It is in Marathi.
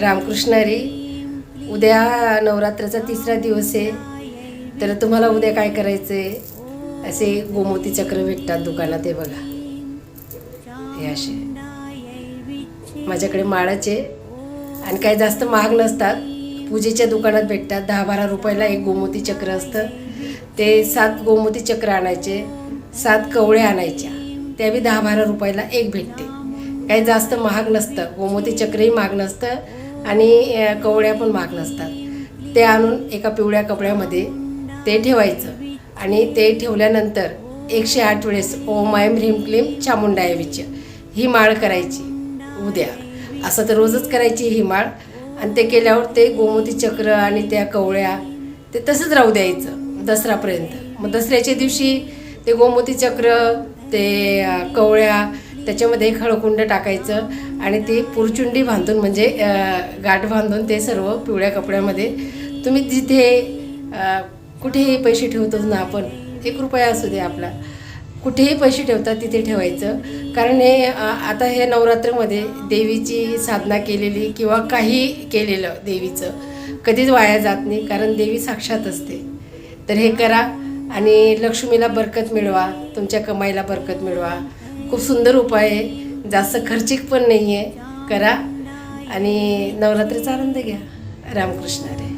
रामकृष्णारी उद्या नवरात्राचा तिसरा दिवस आहे. तर तुम्हाला उद्या काय करायचं आहे असे गोमोती चक्र भेटतात दुकानात हे बघा. हे असे. माझ्याकडे माळाचे आणि काही जास्त महाग नसतात. पूजेच्या दुकानात भेटतात. दहा बारा रुपयाला एक गोमोती चक्र असतं. ते सात गोमोती चक्र आणायचे. सात कवळे आणायच्या. त्या बी दहा बारा रुपयाला एक भेटते. काही जास्त महाग नसतं. गोमोती चक्रही महाग नसतं. आणि कवड्या पण महाग नसतात. ते आणून एका पिवळ्या कपड्यामध्ये ते ठेवायचं. आणि ते ठेवल्यानंतर एकशे आठ वेळेस ओम आयम ह्रीम क्लीम चामुंडाय ही माळ करायची. उद्या. असं तर रोजच करायची ही माळ. आणि ते केल्यावर ते गोमती चक्र आणि त्या कवळ्या ते तसंच राहू द्यायचं दसरापर्यंत. मग दसऱ्याच्या दिवशी ते गोमती चक्र ते कवळ्या त्याच्यामध्ये एक हळकुंड टाकायचं आणि ती पुरचुंडी बांधून म्हणजे गाठ बांधून ते सर्व पिवळ्या कपड्यामध्ये तुम्ही जिथे कुठेही पैसे ठेवतोच ना आपण एक रुपया असू दे आपला कुठेही पैसे ठेवतात तिथे ठेवायचं. कारण हे आता हे नवरात्रमध्ये देवीची साधना केलेली किंवा काही केलेलं देवीचं कधीच वाया जात नाही कारण देवी साक्षात असते. तर हे करा आणि लक्ष्मीला बरकत मिळवा तुमच्या कमाईला बरकत मिळवा. खूप सुंदर उपाय आहे. जास्त खर्चिक पण नाही आहे. करा. आणि नवरात्रीचा आनंद घ्या. रामकृष्ण रे